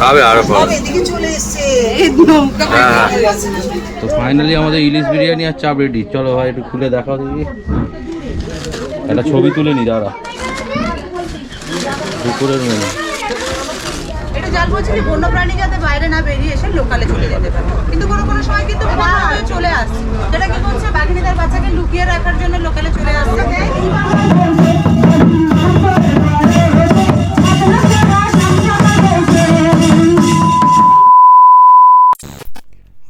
পাবে আরও পাবে হ্যাঁ। হয়ে। তো ফাইনালি আমাদের ইলিশ বিরিয়ানি আর চাপ রেডি চলো ভাই একটু খুলে দেখাও দেখি। একটা ছবি তুলে নি দাঁড়া। দুপুরের মেনু এটা জাল বলছে যে বন্যপ্রাণী যাতে বাইরে না বেরিয়ে এসে লোকালে চলে যেতে পারে। কিন্তু কোনো কোনো সময় কিন্তু বন্যপ্রাণী চলে আসছে যেটা কি করছে বাঘিনী তার বাচ্চাকে লুকিয়ে রাখার জন্য লোকালে চলে আসছে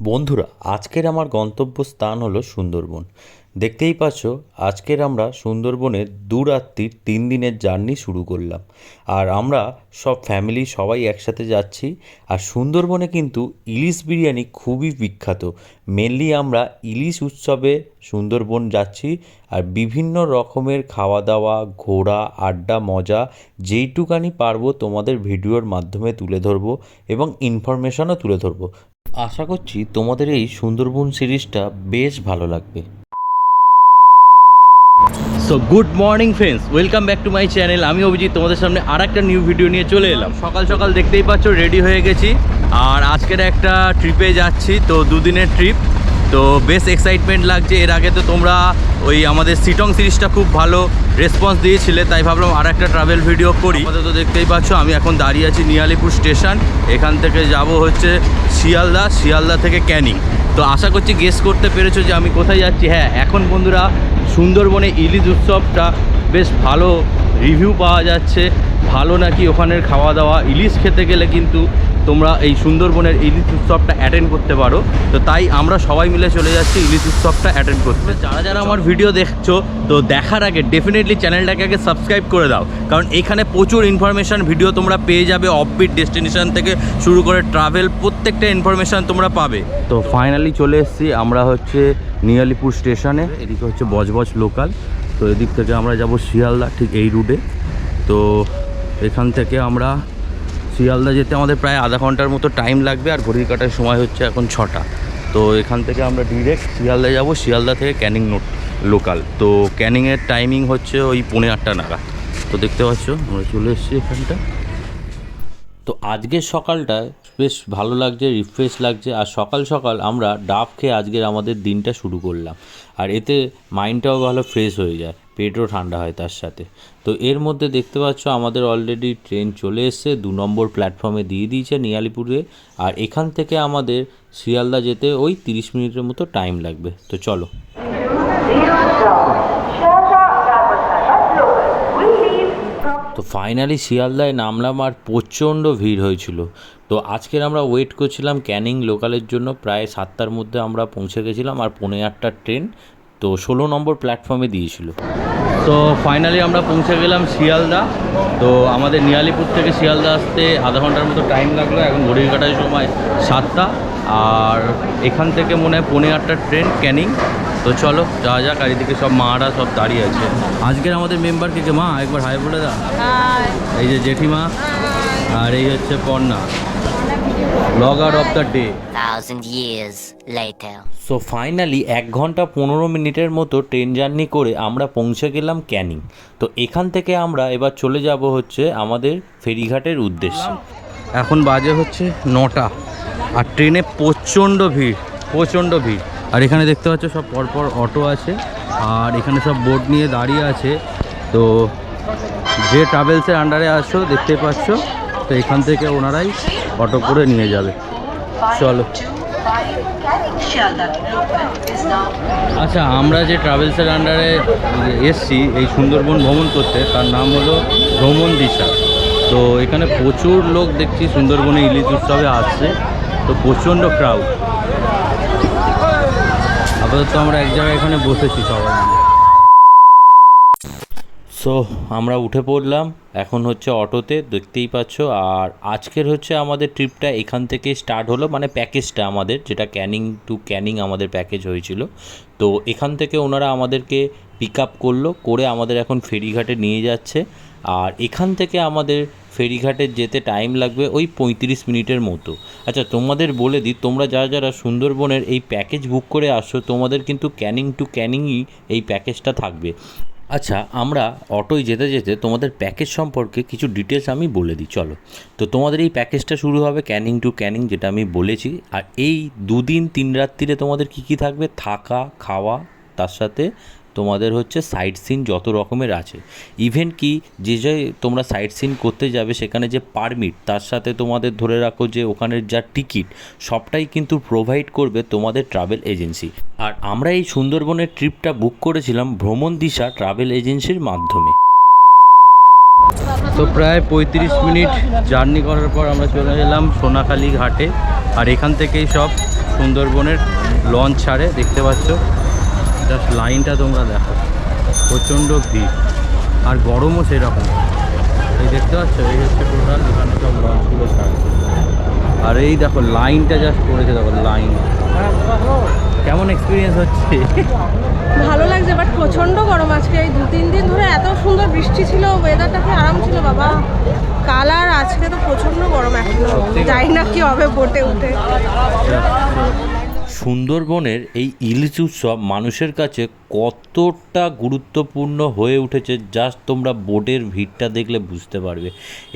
বন্ধুরা, আজকের আমার গন্তব্যস্থান হলো সুন্দরবন। দেখতেই পাচ্ছ, আজকের আমরা সুন্দরবনের দু রাত্রির তিন দিনের জার্নি শুরু করলাম। আর আমরা সব ফ্যামিলি সবাই একসাথে যাচ্ছি। আর সুন্দরবনে কিন্তু ইলিশ বিরিয়ানি খুবই বিখ্যাত। মেনলি আমরা ইলিশ উৎসবে সুন্দরবন যাচ্ছি। আর বিভিন্ন রকমের খাওয়া দাওয়া ঘোরা, আড্ডা, মজা, যেইটুকানি পারব তোমাদের ভিডিওর মাধ্যমে তুলে ধরবো এবং ইনফরমেশনও তুলে ধরবো। আশা করছি তোমাদের এই সুন্দরবন সিরিজটা বেশ ভালো লাগবে। So good morning friends welcome back to my channel আমি অভিজিৎ, তোমাদের সামনে আর একটা নিউ ভিডিও নিয়ে চলে এলাম। সকাল সকাল দেখতেই পাচ্ছ রেডি হয়ে গেছি। আর আজকের একটা ট্রিপে যাচ্ছি, তো দুদিনের ট্রিপ তো বেশ এক্সাইটমেন্ট লাগছে। এর আগে তো তোমরা ওই আমাদের সিটং সিরিজটা খুব ভালো রেসপন্স দিয়েছিলে, তাই ভাবলাম আর একটা ট্রাভেল ভিডিও করি। তো দেখতেই পাচ্ছ, আমি এখন দাঁড়িয়ে আছি নিয়ালিপুর স্টেশন এখান থেকে যাব হচ্ছে শিয়ালদা শিয়ালদা থেকে ক্যানিং। তো আশা করছি গেস করতে পেরেছ যে আমি কোথায় যাচ্ছি। হ্যাঁ এখন বন্ধুরা, সুন্দরবনে ইলিশ উৎসবটা বেশ ভালো রিভিউ পাওয়া যাচ্ছে। ভালো নাকি ওখানের খাওয়া দাওয়া ইলিশ খেতে গেলে কিন্তু তোমরা এই সুন্দরবনের ইলিশ উৎসবটা অ্যাটেন্ড করতে পারো। তো তাই আমরা সবাই মিলে চলে যাচ্ছি ইলিশ উৎসবটা অ্যাটেন্ড করতে। যারা যারা আমার ভিডিও দেখছ তো দেখার আগে ডেফিনেটলি চ্যানেলটাকে আগে সাবস্ক্রাইব করে দাও। কারণ এখানে প্রচুর ইনফরমেশান ভিডিও তোমরা পেয়ে যাবে অফবিট ডেস্টিনেশন থেকে শুরু করে ট্রাভেল প্রত্যেকটা ইনফরমেশান তোমরা পাবে। তো ফাইনালি চলে এসেছি আমরা হচ্ছে নিয়ালিপুর স্টেশনে এদিকে হচ্ছে বজবজ লোকাল তো এদিক থেকে আমরা যাব শিয়ালদা ঠিক এই রুটে তো এখান থেকে আমরা শিয়ালদা যেতে আমাদের প্রায় আধা ঘণ্টার মতো টাইম লাগবে আর ঘড়ির কাটার সময় হচ্ছে এখন ছটা। তো এখান থেকে আমরা ডিরেক্ট শিয়ালদা যাব, শিয়ালদা থেকে ক্যানিং নোট লোকাল তো ক্যানিংয়ের টাইমিং হচ্ছে ওই পৌনে আটটা নাগাদ। তো দেখতে পাচ্ছ, আমরা চলে এসেছি এখানটা। তো আজকের সকালটা বেশ ভালো লাগছে রিফ্রেশ লাগছে। আর সকাল সকাল আমরা ডাব খেয়ে আজকের আমাদের দিনটা শুরু করলাম। আর এতে মাইন্ডটাও ভালো ফ্রেশ হয়ে যায়। পেটও ঠান্ডা হয় তার সাথে। তো এর মধ্যে দেখতে পাচ্ছ আমাদের অলরেডি ট্রেন চলে এসছে, দু নম্বর প্ল্যাটফর্মে দিয়ে দিয়েছে নিয়ালিপুরে। আর এখান থেকে আমাদের শিয়ালদা যেতে ওই তিরিশ মিনিটের মতো টাইম লাগবে। তো চলো। তো ফাইনালি শিয়ালদায় নামলাম আর প্রচণ্ড ভিড় হয়েছিল। তো আজকের আমরা ওয়েট করছিলাম ক্যানিং লোকালের জন্য। প্রায় সাতটার মধ্যে আমরা পৌঁছে গেছিলাম আর পৌনে আটটার ট্রেন তো ষোলো নম্বর প্ল্যাটফর্মে দিয়েছিল। তো ফাইনালি আমরা পৌঁছে গেলাম শিয়ালদা। তো আমাদের নিয়ালিপুর থেকে শিয়ালদা আসতে আধা ঘণ্টার মতো টাইম লাগল। এখন ঘড়ির কাটার সময় সাতটা। আর এখান থেকে মনে হয় পৌনে আটটার ট্রেন ক্যানিং তো চলো যাওয়া যাক আর এদিকে সব মারা সব দাঁড়িয়ে আছে। আজকের আমাদের মেম্বার কে কে মা? একবার হাই বলে দা এই যে জেঠিমা আর এই হচ্ছে Parna blogger of the day thousand years later. So finally এক ঘণ্টা পনেরো মিনিটের মতো ট্রেন জার্নি করে আমরা পৌঁছে গেলাম ক্যানিং। তো এখান থেকে আমরা এবার চলে যাব হচ্ছে আমাদের ফেরিঘাটের উদ্দেশ্যে। এখন বাজে হচ্ছে নটা আর ট্রেনে প্রচণ্ড ভিড় প্রচণ্ড ভিড়। আর এখানে দেখতে পাচ্ছ সব পরপর অটো আছে আর এখানে সব বোর্ড নিয়ে দাঁড়িয়ে আছে। তো যে ট্রাভেলসের আন্ডারে আসছো দেখতে পাচ্ছ তো এখান থেকে ওনারাই অটো করে নিয়ে যাবে। চলো। আচ্ছা আমরা যে ট্রাভেলসের আন্ডারে এসছি, এই সুন্দরবন ভ্রমণ করতে, তার নাম হলো ভ্রমণ দিশা। তো এখানে প্রচুর লোক দেখছি সুন্দরবনে ইলিশ উৎসবে আসছে, তো প্রচণ্ড ক্রাউড আপাতত আমরা এক জায়গায় এখানে বসেছি সবাই। সো আমরা উঠে পড়লাম। এখন হচ্ছে অটোতে, দেখতেই পাচ্ছ। আর আজকের হচ্ছে আমাদের ট্রিপটা এখান থেকে স্টার্ট হলো মানে প্যাকেজটা আমাদের, যেটা ক্যানিং টু ক্যানিং আমাদের প্যাকেজ হয়েছিল। তো এখান থেকে ওনারা আমাদেরকে পিক আপ করল, করে আমাদের এখন ফেরিঘাটে নিয়ে যাচ্ছে। আর এখান থেকে আমাদের ফেরিঘাটে যেতে টাইম লাগবে ওই পঁয়ত্রিশ মিনিটের মতো। আচ্ছা তোমাদের বলে দিই, তোমরা যারা যারা সুন্দরবনের এই প্যাকেজ বুক করে আসছো, তোমাদের কিন্তু ক্যানিং টু ক্যানিংই এই প্যাকেজটা থাকবে। আচ্ছা আমরা অটোয় যেতে যেতে তোমাদের প্যাকেজ সম্পর্কে কিছু ডিটেলস আমি বলে দিই, চলো। তো তোমাদের এই প্যাকেজটা শুরু হবে ক্যানিং টু ক্যানিং, যেটা আমি বলেছি। আর এই দুদিন, তিন রাত্রিরে তোমাদের কী কী থাকবে? থাকা, খাওয়া, তার সাথে তোমাদের হচ্ছে সাইট সিন যত রকমের আছে। ইভেন কি, যে যে তোমরা সাইট সিন করতে যাবে সেখানে যে পারমিট তার সাথে তোমাদের ধরে রাখো যে ওখানের যা টিকিট সবটাই কিন্তু প্রোভাইড করবে তোমাদের ট্রাভেল এজেন্সি আর আমরা এই সুন্দরবনের ট্রিপটা বুক করেছিলাম ভ্রমণ দিশা ট্রাভেল এজেন্সির মাধ্যমে। তো প্রায় পঁয়ত্রিশ মিনিট জার্নি করার পর আমরা চলে এলাম সোনাখালি ঘাটে। আর এখান থেকেই সব সুন্দরবনের লঞ্চ ছাড়ে, দেখতে পাচ্ছ। জাস্ট লাইনটা তোমরা দেখো। প্রচণ্ড ভিড়। আর গরমও সেরকম। এই দেখতে পাচ্ছ? এই হচ্ছে টোটাল এখানে সব লঞ্চগুলো ছাড়ে আর এই দেখো লাইনটা জাস্ট পড়েছে দেখো লাইন। কেমন এক্সপিরিয়েন্স হচ্ছে? ভালো লাগছে বাট প্রচণ্ড গরম আজকে। এই দু তিন দিন ধরে এত সুন্দর বৃষ্টি ছিল ওয়েদারটা কি আরাম ছিল বাবা? কাল আর আজকে তো প্রচণ্ড গরম এখনও। জানি না কি হবে বোটে উঠে। সুন্দরবনের এই ইলিশ উৎসব মানুষের কাছে কতটা গুরুত্বপূর্ণ হয়ে উঠেছে জাস্ট তোমরা বোর্ডের ভিড়টা দেখলে বুঝতে পারবে।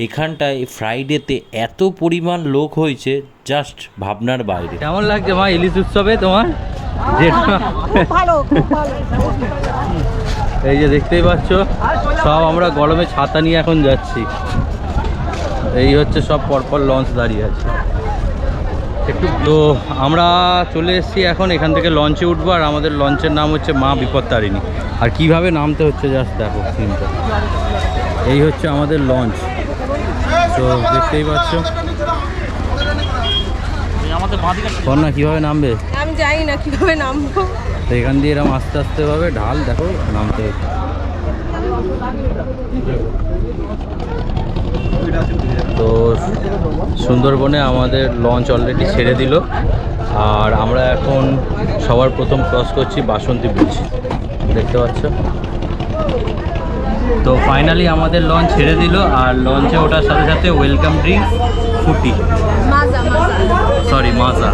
এখানটায় ফ্রাইডেতে এত পরিমাণ লোক হয়েছে জাস্ট ভাবনার বাইরে। কেমন লাগছে মা ইলিশ উৎসবে তোমার? এই যে দেখতেই পাচ্ছ সব আমরা গরমে ছাতা নিয়ে এখন যাচ্ছি। এই হচ্ছে সব পরপর লঞ্চ দাঁড়িয়ে আছে। একটু তো আমরা চলে এসেছি এখন এখান থেকে লঞ্চে উঠবো আর আমাদের লঞ্চের নাম হচ্ছে মা বিপত্তারিণী। আর কীভাবে নামতে হচ্ছে জাস্ট দেখো সিনটা এই হচ্ছে আমাদের লঞ্চ তো দেখতেই পাচ্ছ। কন্যা কীভাবে নামবে? আমি জানি না কীভাবে নামবো। তো এখান দিয়ে এরকম আস্তে আস্তে ভাবে ঢাল দেখো নামতে হচ্ছে। তো সুন্দরবনে আমাদের লঞ্চ অলরেডি ছেড়ে দিল। আর আমরা এখন সবার প্রথম ক্রস করছি বাসন্তী ব্রিজ দেখতে পাচ্ছ? তো ফাইনালি আমাদের লঞ্চ ছেড়ে দিল আর লঞ্চে ওঠার সাথে সাথে ওয়েলকাম ড্রিঙ্ক ফুটি সরি মাজা।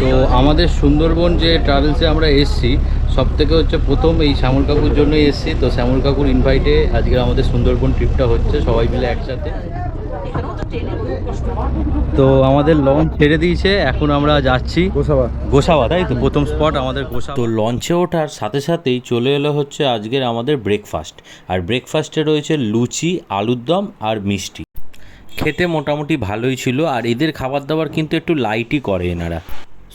তো আমাদের সুন্দরবন যে ট্রাভেলসে আমরা এসছি সব থেকে হচ্ছে প্রথম এই শ্যামল কাকুর জন্যই এসছি। তো শ্যামল কাকুর ইনভাইটে আজকে আমাদের সুন্দরবন ট্রিপটা হচ্ছে সবাই মিলে একসাথে। তো আমাদের লঞ্চ ছেড়ে দিয়েছে এখন আমরা যাচ্ছি গোসাবা। গোসাবা তাই তো? প্রথম স্পট আমাদের গোসাবা। তো লঞ্চে ওঠার সাথে সাথেই চলে এলো হচ্ছে আজকের আমাদের ব্রেকফাস্ট আর ব্রেকফাস্টে রয়েছে লুচি আলুর দম আর মিষ্টি। খেতে মোটামুটি ভালোই ছিল আর এদের খাবার দাবার কিন্তু একটু লাইটই করে এনারা।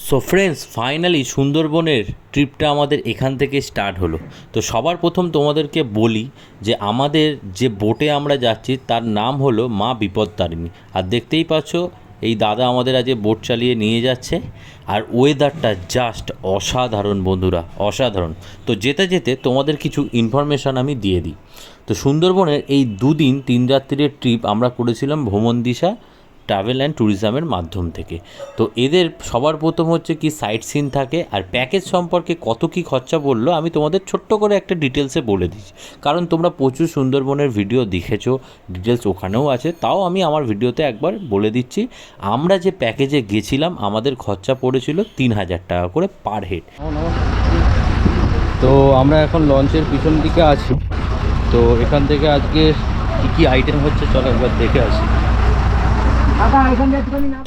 সো ফ্রেন্ডস ফাইনালি সুন্দরবনের ট্রিপটা আমাদের এখান থেকে স্টার্ট হলো। তো সবার প্রথম তোমাদেরকে বলি যে আমাদের যে বোটে আমরা যাচ্ছি, তার নাম হলো মা বিপদতারিণী আর দেখতেই পাচ্ছ, এই দাদা আমাদের আজকে বোট চালিয়ে নিয়ে যাচ্ছে। আর ওয়েদারটা জাস্ট অসাধারণ বন্ধুরা, অসাধারণ। তো যেতে যেতে তোমাদের কিছু ইনফরমেশান আমি দিয়ে দিই। তো সুন্দরবনের এই দুদিন, তিন রাত্রির ট্রিপ আমরা করেছিলাম ভ্রমণ দিশা ট্রাভেল অ্যান্ড ট্যুরিজমের মাধ্যম থেকে। তো এদের সবার প্রথম হচ্ছে কি সাইট সিন থাকে আর প্যাকেজ সম্পর্কে কত কি খরচা বলল আমি তোমাদের ছোট্ট করে একটা ডিটেলসে বলে দিচ্ছি। কারণ তোমরা প্রচুর সুন্দরবনের ভিডিও দেখেছ ডিটেলস ওখানেও আছে, তাও আমি আমার ভিডিওতে একবার বলে দিচ্ছি। আমরা যে প্যাকেজে গেছিলাম, আমাদের খরচা পড়েছিল তিন হাজার টাকা করে পার হেড তো আমরা এখন লঞ্চের পিছন দিকে আছি। তো এখান থেকে আজকে কী কী আইটেম হচ্ছে, চলো একবার দেখে আসি।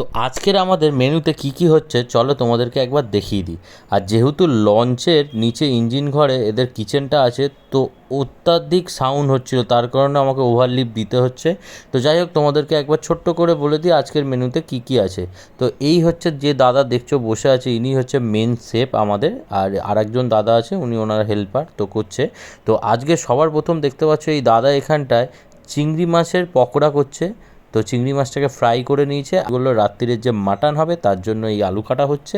তো আজকের আমাদের মেনুতে কি কি হচ্ছে, চলো তোমাদেরকে একবার দেখিয়ে দিই। আর যেহেতু লঞ্চের নিচে ইঞ্জিন ঘরে এদের কিচেনটা আছে, তো অত্যাধিক সাউন্ড হচ্ছিল, তার কারণে আমাকে ওভারলিপ দিতে হচ্ছে। তো যাই হোক, তোমাদেরকে একবার ছোট্ট করে বলে দিই আজকের মেনুতে কি কি আছে। তো এই হচ্ছে যে দাদা দেখছ বসে আছে, ইনি হচ্ছে মেন শেফ আমাদের, আর আরেকজন দাদা আছে, উনি ওনার হেল্পার তো করছে। তো আজকে সবার প্রথম দেখতে পাচ্ছ এই দাদা এখানটায় চিংড়ি মাছের পকোড়া করছে। তো চিংড়ি মাছটাকে ফ্রাই করে নিয়েছে। এগুলো রাত্রিরের যে মাটন হবে, তার জন্য এই আলু কাটা হচ্ছে।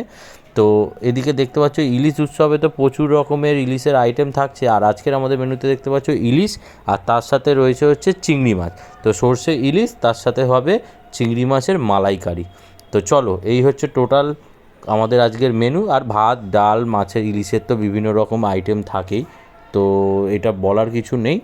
তো এদিকে দেখতে পাচ্ছ, ইলিশ উৎসবে তো প্রচুর রকমের ইলিশের আইটেম থাকছে। আর আজকের আমাদের মেনুতে দেখতে পাচ্ছ, ইলিশ আর তার সাথে রয়েছে হচ্ছে চিংড়ি মাছ। তো সর্ষে ইলিশ, তার সাথে হবে চিংড়ি মাছের মালাইকারি। তো চলো, এই হচ্ছে টোটাল আমাদের আজকের মেনু আর ভাত, ডাল, মাছের ইলিশের তো বিভিন্ন রকম আইটেম থাকেই। তো এটা বলার কিছু নেই।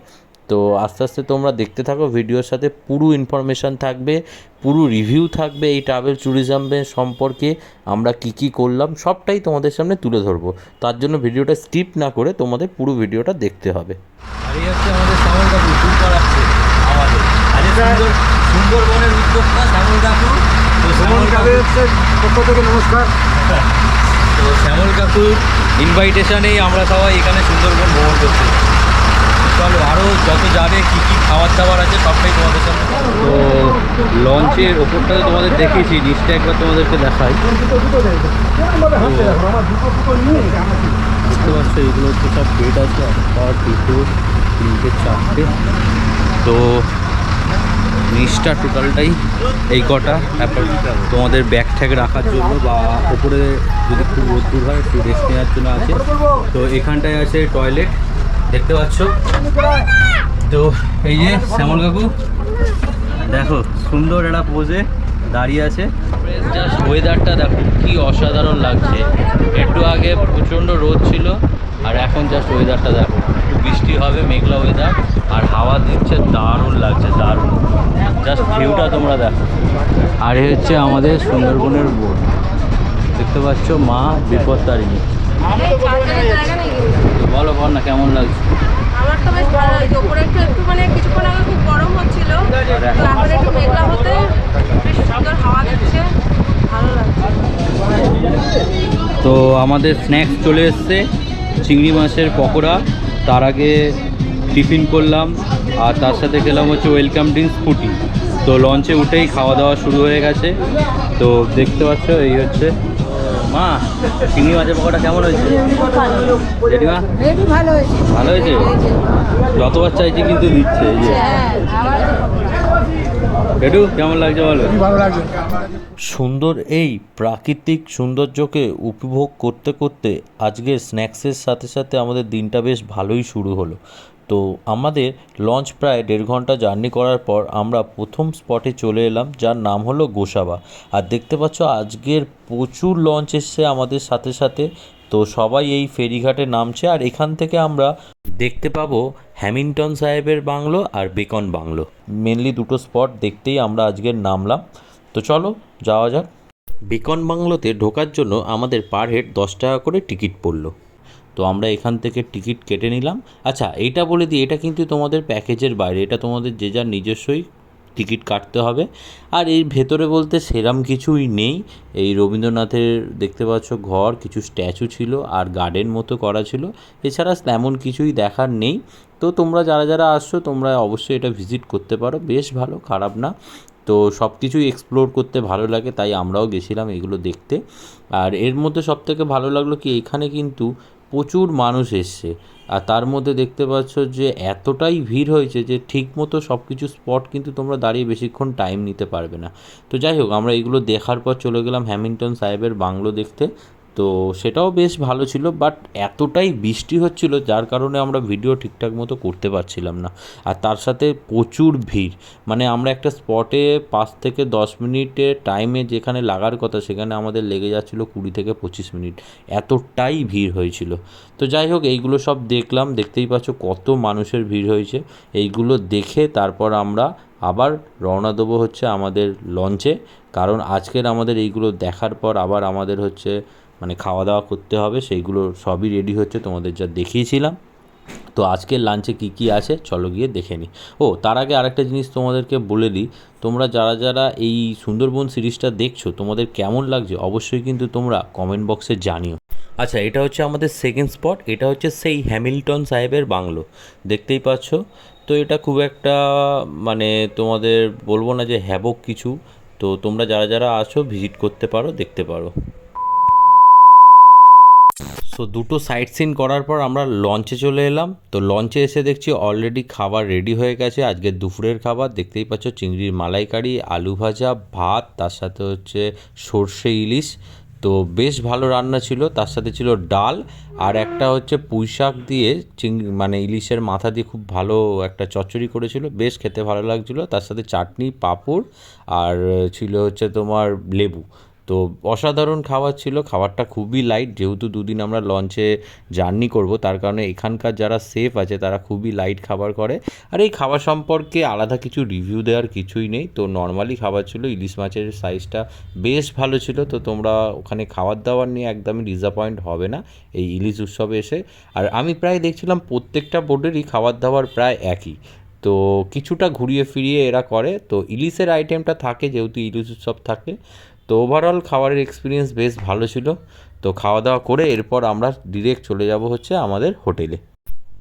তো আস্তে আস্তে তোমরা দেখতে থাকো ভিডিওর সাথে পুরো ইনফরমেশান থাকবে পুরো রিভিউ থাকবে এই ট্রাভেল ট্যুরিজমের সম্পর্কে আমরা কি কি করলাম সবটাই তোমাদের সামনে তুলে ধরবো। তার জন্য ভিডিওটা স্কিপ না করে তোমাদের পুরো ভিডিওটা দেখতে হবে। আর এই হচ্ছে আমাদের শ্যামল কাকু ট্যুর করাচ্ছে আমাদের। আজ সুন্দর সুন্দরবনের উদ্যোক্তা শ্যামল কাকু। তো শ্যামল কাকু পক্ষ থেকে নমস্কার। তো শ্যামল কাকুর ইনভাইটেশনেই আমরা সবাই এখানে সুন্দরবন ভ্রমণ করতে চলো আরও যত যাবে কী কী খাবার দাবার আছে, সবটাই তোমাদের সামনে তো লঞ্চের ওপরটা তো তোমাদের দেখিয়েছি, নিচটা একবার তোমাদেরকে দেখাই। বুঝতে পারছ, এগুলো হচ্ছে সব বেড আছে একটা দুটো তিনটে, চারটে। তো নিচটা টোটালটাই এই কটা। তারপর তোমাদের ব্যাগ ট্যাগ রাখার জন্য বা ওপরে যদি খুব রোদ্দুর হয়, একটু রেস্ট নেওয়ার জন্য আছে। তো এখানটায় আছে টয়লেট দেখতে পাচ্ছ? তো এই যে শ্যামল কাকু দেখো সুন্দর একটা পোজে দাঁড়িয়ে আছে। জাস্ট ওয়েদারটা দেখো কি অসাধারণ লাগছে। একটু আগে প্রচণ্ড রোদ ছিল আর এখন জাস্ট ওয়েদারটা দেখো। একটু বৃষ্টি হবে মেঘলা ওয়েদার আর হাওয়া দিচ্ছে দারুণ লাগছে দারুণ। জাস্ট ভিউটা তোমরা দেখো। আর এ হচ্ছে আমাদের সুন্দরবনের বোর্ড দেখতে পাচ্ছ মা বিপত্তারিণী। জায়গা নেই তো বলো বল না কেমন লাগছে? আমার তো বেশ ভালো লাগছে। ওপরে একটু একটু মানে কিছুক্ষণ আগে খুব গরম হচ্ছিল। এখন একটু মেঘলা হতে বেশ সুন্দর হাওয়া দিচ্ছে। ভালো লাগছে। তো আমাদের স্ন্যাক্স চলে এসছে। চিংড়ি মাছের পকোড়া। তার আগে টিফিন করলাম। আর তার সাথে খেলাম হচ্ছে ওয়েলকাম ড্রিঙ্কস ফুটি। তো লঞ্চে উঠেই খাওয়া দাওয়া শুরু হয়ে গেছে। তো দেখতে পাচ্ছ এই হচ্ছে মা চিংড়ি মাছের পকোড়া কেমন হয়েছে? জেঠিমা? ভালো হয়েছে। ভালো হয়েছে? যতবার চাইছি কিন্তু দিচ্ছে এই যে। একটু কেমন লাগছে বলো? ভালো লাগছে। সুন্দর এই প্রাকৃতিক সৌন্দর্যকে উপভোগ করতে করতে আজকের স্ন্যাক্সের সাথে সাথে আমাদের দিনটা বেশ ভালোই শুরু হলো। তো আমাদের লঞ্চ প্রায় দেড় ঘণ্টা জার্নি করার পর আমরা প্রথম স্পটে চলে এলাম, যার নাম হলো গোসাবা। আর দেখতে পাচ্ছ আজকের প্রচুর লঞ্চ এসছে আমাদের সাথে সাথে। তো সবাই এই ফেরিঘাটে নামছে আর এখান থেকে আমরা দেখতে পাবো হ্যামিল্টন সাহেবের বাংলো আর বেকন বাংলো। মেনলি দুটো স্পট দেখতেই আমরা আজকের নামলাম। তো চলো, যাওয়া যাক। বেকন বাংলোতে ঢোকার জন্য আমাদের পার হেড দশ টাকা করে টিকিট পড়ল। তো আমরা এখান থেকে টিকিট কেটে নিলাম। আচ্ছা এইটা বলে দিই, এটা কিন্তু তোমাদের প্যাকেজের বাইরে, এটা তোমাদের যে যার নিজস্বই টিকিট কাটতে হবে। আর এর ভেতরে বলতে সেরাম কিছুই নেই। এই রবীন্দ্রনাথের দেখতে পাচ্ছ ঘর, কিছু স্ট্যাচু ছিল আর গার্ডেন মতো করা ছিল। এছাড়া তেমন কিছুই দেখার নেই। তো তোমরা যারা যারা আসছো, তোমরা অবশ্যই এটা ভিজিট করতে পারো। বেশ ভালো, খারাপ না। তো সব কিছুই এক্সপ্লোর করতে ভালো লাগে, তাই আমরাও গেছিলাম এগুলো দেখতে। আর এর মধ্যে সব থেকে ভালো লাগল কি, এখানে কিন্তু প্রচুর মানুষ এসছে। আর তার মধ্যে দেখতে পাচ্ছ যে এতটাই ভিড় হয়েছে যে ঠিক মতো সব কিছু স্পট কিন্তু তোমরা দাঁড়িয়ে বেশিক্ষণ টাইম নিতে পারবে না। তো যাই হোক, আমরা এগুলো দেখার পর চলে গেলাম হ্যামিল্টন সাহেবের বাংলো দেখতে। তো সেটাও বেশ ভালো ছিল বাট এতটাই বৃষ্টি হচ্ছিল যার কারণে আমরা ভিডিও ঠিকঠাক মতো করতে পারছিলাম না। আর তার সাথে প্রচুর ভিড় মানে আমরা একটা স্পটে পাঁচ থেকে দশ মিনিটের টাইমে যেখানে লাগার কথা সেখানে আমাদের লেগে যাচ্ছিল কুড়ি থেকে পঁচিশ মিনিট। এতটাই ভিড় হয়েছিল। তো যাই হোক, এইগুলো সব দেখলাম, দেখতেই পাচ্ছ কত মানুষের ভিড় হয়েছে। এইগুলো দেখে তারপর আমরা আবার রওনা দেবো হচ্ছে আমাদের লঞ্চে কারণ আজকের আমাদের এইগুলো দেখার পর আবার আমাদের হচ্ছে মানে খাওয়া দাওয়া করতে হবে, সেইগুলো সবই রেডি হচ্ছে, তোমাদের যা দেখিয়েছিলাম। তো আজকের লাঞ্চে কি কি আছে, চলো গিয়ে দেখে নিই ও, তার আগে আরেকটা জিনিস তোমাদেরকে বলে দিই, তোমরা যারা যারা এই সুন্দরবন সিরিজটা দেখছ, তোমাদের কেমন লাগছে অবশ্যই কিন্তু তোমরা কমেন্ট বক্সে জানিও। আচ্ছা এটা হচ্ছে আমাদের সেকেন্ড স্পট এটা হচ্ছে সেই হ্যামিল্টন সাহেবের বাংলো, দেখতেই পাচ্ছ? তো এটা খুব একটা মানে তোমাদের বলব না যে হ্যাবক কিছু, তো তোমরা যারা যারা আছো ভিজিট করতে পারো, দেখতে পারো। সো দুটো সাইট সিন করার পর আমরা লঞ্চে চলে এলাম। তো লঞ্চে এসে দেখছি অলরেডি খাবার রেডি হয়ে গেছে। আজকে দুপুরের খাবার। দেখতেই পাচ্ছ চিংড়ির মালাইকারি, আলু ভাজা, ভাত, তার সাথে হচ্ছে সর্ষে ইলিশ। তো বেশ ভালো রান্না ছিল। তার সাথে ছিল ডাল আর একটা হচ্ছে পুঁই শাক দিয়ে চিংড়ি মানে ইলিশের মাথা দিয়ে খুব ভালো একটা চচ্চড়ি করেছিল। বেশ খেতে ভালো লাগছিল। তার সাথে চাটনি, পাঁপড় আর ছিল হচ্ছে তোমার লেবু। তো অসাধারণ খাবার ছিল, খাবারটা খুবই লাইট যেহেতু দুদিন আমরা লঞ্চে জার্নি করব, তার কারণে এখানকার যারা সেফ আছে, তারা খুবই লাইট খাবার করে। আর এই খাবার সম্পর্কে আলাদা কিছু রিভিউ দেওয়ার কিছুই নেই। তো নর্মালি খাবার ছিল, ইলিশ মাছের সাইজটা বেশ ভালো ছিল। তো তোমরা ওখানে খাবার দাবার নিয়ে একদমই ডিসঅ্যাপয়েন্ট হবে না এই ইলিশ উৎসবে এসে। আর আমি প্রায় দেখছিলাম প্রত্যেকটা বোর্ডেরই খাবার দাবার প্রায় একই। তো কিছুটা ঘুরিয়ে ফিরিয়ে এরা করে। তো ইলিশের আইটেমটা থাকে, যেহেতু ইলিশ উৎসব থাকে। তো ওভারঅল খাবারের এক্সপিরিয়েন্স বেশ ভালো ছিল। তো খাওয়া দাওয়া করে এরপর আমরা ডিরেক্ট চলে যাব হচ্ছে আমাদের হোটেলে।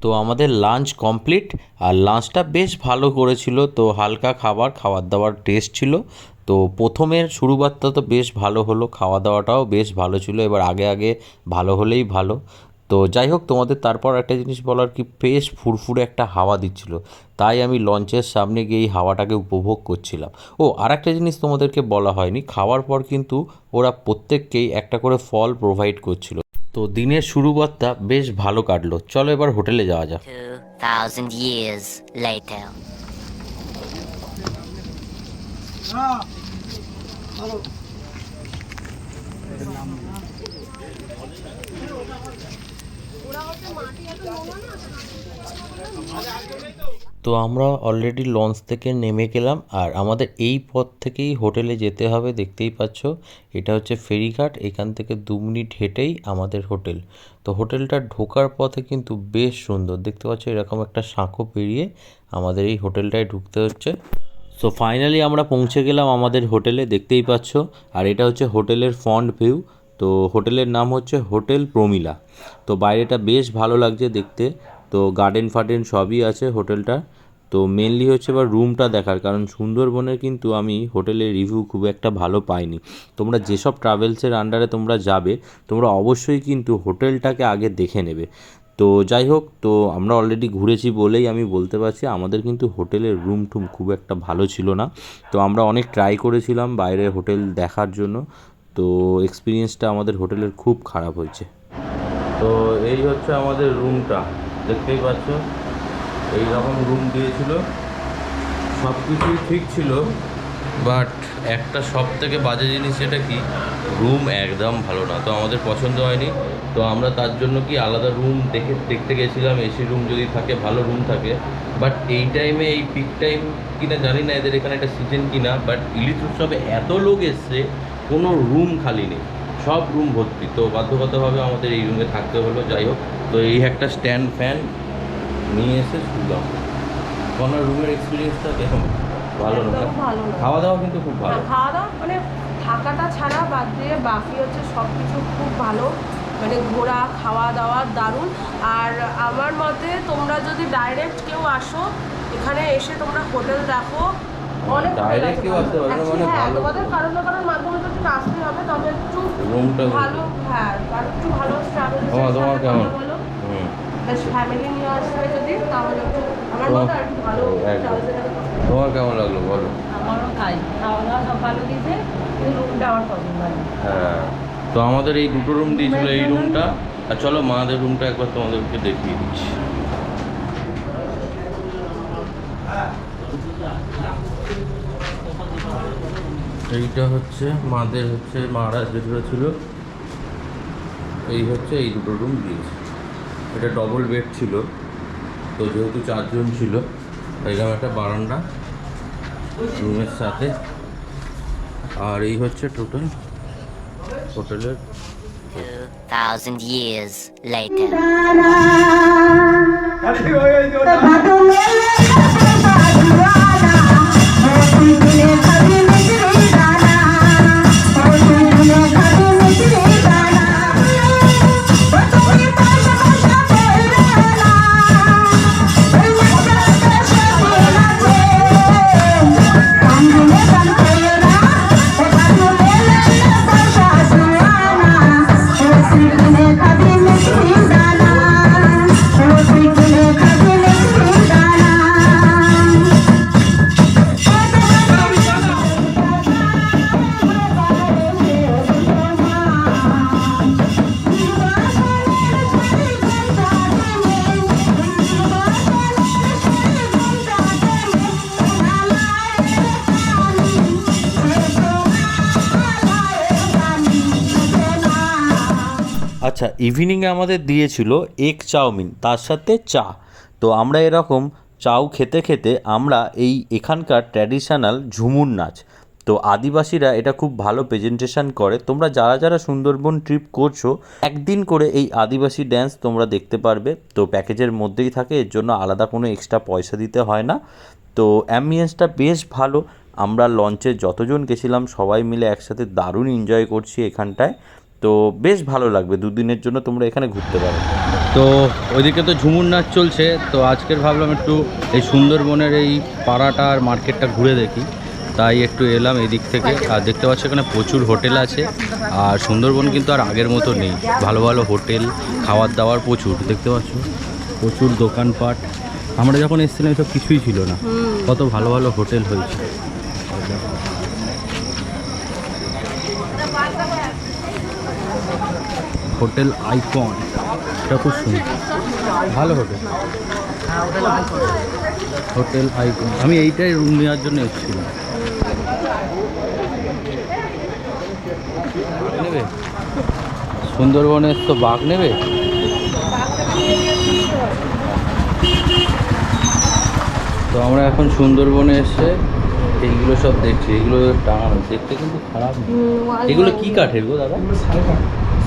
তো আমাদের লাঞ্চ কমপ্লিট আর লাঞ্চটা বেশ ভালো করেছিল। তো হালকা খাবার খাবার দাবার টেস্ট ছিল। তো প্রথমের শুরুবাতটা তো বেশ ভালো হলো। খাওয়া দাওয়াটাও বেশ ভালো ছিল। এবার আগে আগে ভালো হলেই ভালো। তো যাই হোক তোমাদের তারপর একটা জিনিস বলার কি বেশ ফুরফুরে একটা হাওয়া দিচ্ছিল। তাই আমি লঞ্চের সামনে গিয়ে এই হাওয়াটাকে উপভোগ করছিলাম। ও আর একটা জিনিস তোমাদেরকে বলা হয়নি খাওয়ার পর কিন্তু ওরা প্রত্যেককেই একটা করে ফল প্রোভাইড করছিল। তো দিনের শুরুবাতটা বেশ ভালো কাটলো। চলো এবার হোটেলে যাওয়া যাক। 2,000 years later. তো আমরা অলরেডি লঞ্চ থেকে নেমে গেলাম, আর আমাদের এই পথ থেকেই হোটেলে যেতে হবে, দেখতেই পাচ্ছ। এটা হচ্ছে ফেরিঘাট, এখান থেকে দু মিনিট হেঁটেই আমাদের হোটেল তো হোটেলটা ঢোকার পথে কিন্তু বেশ সুন্দর, দেখতে পাচ্ছ এরকম একটা সাঁকো পেরিয়ে আমাদের এই হোটেলটায় ঢুকতে হচ্ছে। সো ফাইনালি আমরা পৌঁছে গেলাম আমাদের হোটেলে দেখতেই পাচ্ছ। আর এটা হচ্ছে হোটেলের ফ্রন্ট ভিউ তো হোটেলের নাম হচ্ছে হোটেল প্রমিলা। তো বাইরেটা বেশ ভালো লাগছে দেখতে। তো গার্ডেন ফার্ডেন সবই আছে হোটেলটা তো মেনলি হচ্ছে এবার রুমটা দেখার, কারণ সুন্দরবনের কিন্তু আমি হোটেলের রিভিউ খুব একটা ভালো পাইনি। তোমরা যেসব ট্রাভেলসের আন্ডারে তোমরা যাবে, তোমরা অবশ্যই কিন্তু হোটেলটাকে আগে দেখে নেবে। তো যাই হোক, তো আমরা অলরেডি ঘুরেছি বলেই আমি বলতে পারছি, আমাদের কিন্তু হোটেলের রুম টুম খুব একটা ভালো ছিল না। তো আমরা অনেক ট্রাই করেছিলাম বাইরে হোটেল দেখার জন্য। তো এক্সপিরিয়েন্সটা আমাদের হোটেলের খুব খারাপ হয়েছে। তো এই হচ্ছে আমাদের রুমটা দেখতেই পাচ্ছ এই রকম রুম দিয়েছিল। সব কিছুই ঠিক ছিল বাট একটা সব থেকে বাজে জিনিস যেটা কি রুম একদম ভালো না। তো আমাদের পছন্দ হয়নি। তো আমরা তার জন্য কি আলাদা রুম দেখে, দেখতে গেছিলাম। এসি রুম যদি থাকে, ভালো রুম থাকে। বাট এই টাইমে এই পিক টাইম কিনা জানি না এদের এখানে একটা সিজন কিনা বাট ইলিশ উৎসবে এত লোক এসছে কোনো রুম খালি নেই। সব রুম ভর্তি। তো বাধ্যগতভাবে আমাদের এই রুমে থাকতে হলো যাই হোক। তো এই একটা স্ট্যান্ড ফ্যান নিয়ে এসে শুলাম। কোনো রুমের এক্সপিরিয়েন্সটা কেমন ভালো না। খাওয়া দাওয়া কিন্তু খুব ভালো। খাওয়া দাওয়া মানে থাকাটা ছাড়া বাদ দিয়ে বাকি হচ্ছে সব কিছু খুব ভালো। মানে ঘোরা খাওয়া দাওয়া দারুণ। আর আমার মতে তোমরা যদি ডাইরেক্ট কেউ আসো এখানে এসে তোমরা হোটেল দেখো অনেক হোটেল Direct আছে কেউ আসতে পারবে, মানে হ্যাঁ ভালো। তোমাদের কারণ না কারণ মাধ্যমে তো একটু আসতে হবে তবে একটু রুমটা ভালো হ্যাঁ আর একটু ভালো ট্রাভেল তোমার তোমার কেমন? হুম। বেশ ফ্যামিলি নিয়ে আসবে যদি তাহলে একটু আমার তোমার- মতে আর ভালো তোমার কেমন লাগল বলো। আমারও তাই। খাওয়া দাওয়া সব ভালো দিয়েছে কিন্তু রুমটা আমার পছন্দ হ্যাঁ। তো আমাদের এই দুটো রুম দিয়েছিল এই রুমটা আর চলো মাদের রুমটা একবার তোমাদেরকে দেখিয়ে দিচ্ছি। এইটা হচ্ছে মাদের হচ্ছে মারা যেগুলো ছিল এই হচ্ছে এই দুটো রুম ব্রিজ এটা ডবল বেড ছিল তো যেহেতু চারজন ছিল এরকম একটা বারান্দা রুমের সাথে। আর এই হচ্ছে টোটাল হোটেলের thousand years later. আচ্ছা ইভিনিংয়ে আমাদের দিয়েছিল এগ চাউমিন, তার সাথে চা। তো আমরা এরকম চাউ খেতে খেতে আমরা এই এখানকার ট্র্যাডিশনাল ঝুমুর নাচ। তো আদিবাসীরা এটা খুব ভালো প্রেজেন্টেশন করে। তোমরা যারা যারা সুন্দরবন ট্রিপ করছ, একদিন করে এই আদিবাসী ড্যান্স তোমরা দেখতে পারবে। তো প্যাকেজের মধ্যেই থাকে, এর জন্য আলাদা কোনো এক্সট্রা পয়সা দিতে হয় না। তো অ্যাম্বিয়েন্সটা বেশ ভালো। আমরা লঞ্চে যতজন গেছিলাম, সবাই মিলে একসাথে দারুণ এনজয় করছি এখানটায়। তো বেশ ভালো লাগবে দুদিনের জন্য তোমরা এখানে ঘুরতে পারো। তো ওইদিকে তো ঝুমুর নাচ চলছে তো আজকের ভাবলাম একটু এই সুন্দরবনের এই পাড়াটা আর মার্কেটটা ঘুরে দেখি। তাই একটু এলাম এই দিক থেকে আর দেখতে পাচ্ছ এখানে প্রচুর হোটেল আছে আর সুন্দরবন কিন্তু আর আগের মতো নেই। ভালো ভালো হোটেল খাওয়ার দাওয়ার প্রচুর দেখতে পাচ্ছ? প্রচুর দোকানপাট। আমরা যখন এসেছিলাম এসব কিছুই ছিল না। কত ভালো ভালো হোটেল হয়েছে। Hotel icon. এটা খুব সুন্দর। ভালো হোটেল। Hotel icon. আমি এইটাই রুম নেওয়ার জন্য এসেছিলাম। নেবে? সুন্দরবনের তো বাঘ নেবে? তো আমরা এখন সুন্দরবনে এসে এইগুলো সব দেখছি। এগুলো টাঙানো। দেখতে কিন্তু খারাপ এগুলো কি কাঠের গো দাদা?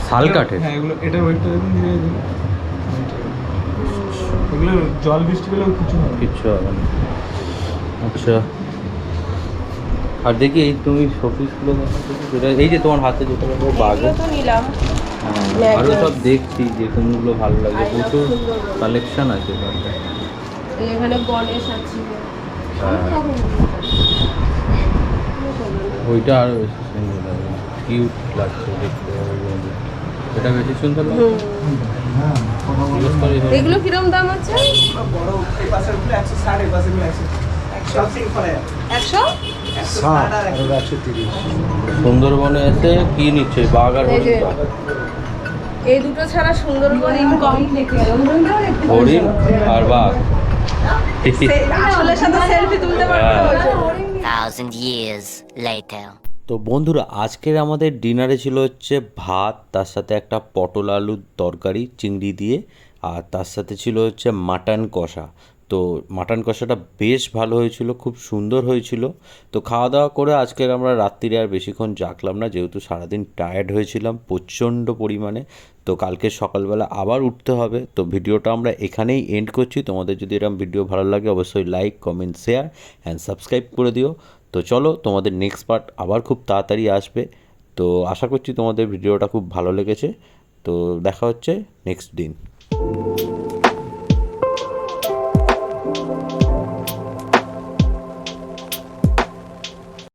শাল কাঠের হ্যাঁ এগুলো এটা ওয়েটটা দেখুন ধীরে ধীরে। এগুলো জল বৃষ্টি পেলেও কিছু হবে। কিচ্ছু হবে না। আচ্ছা। আর দেখি এই তুমি শোপিসগুলো যেটা এই যে তোমার হাতে যেটা দেখো বাঘ। নিলাম। আরও সব দেখছি যে কোনগুলো ভালো লাগে। প্রচুর কালেকশন আছে এখানে গণেশ আছে। হ্যাঁ। ওইটা আরও বেশি সুন্দর লাগে। কিউট লাগছে দেখতে। এটা বেশি সুন্দর। এগুলো কিরম দাম আছে সুন্দরবনে এসে কি নিচ্ছে? বাঘ আর এই দুটো ছাড়া সুন্দরবন ইনকমপ্লিট হরিণ আর বাঘ? সেলফি তুলতে পারব Thousand years later. তো বন্ধুরা, আজকের আমাদের ডিনারে ছিল হচ্ছে ভাত, তার সাথে একটা পটল আলুর তরকারি, চিংড়ি দিয়ে, আর তার সাথে ছিল হচ্ছে মাটন কষা। তো মাটন কষাটা বেশ ভালো হয়েছিল, খুব সুন্দর হয়েছিল। তো খাওয়া দাওয়া করে আজকের আমরা রাত্রিরে আর বেশিক্ষণ জাগলাম না, যেহেতু সারাদিন টায়ার্ড হয়েছিলাম প্রচণ্ড পরিমাণে। তো কালকে সকালবেলা আবার উঠতে হবে। তো ভিডিওটা আমরা এখানেই এন্ড করছি। তোমাদের যদি এরকম ভিডিও ভালো লাগে, অবশ্যই like comment share and subscribe করে দিও। তো চলো, তোমাদের নেক্সট পার্ট আবার খুব তাড়াতাড়ি আসবে। তো আশা করছি তোমাদের ভিডিওটা খুব ভালো লেগেছে। তো দেখা হচ্ছে নেক্সট দিন।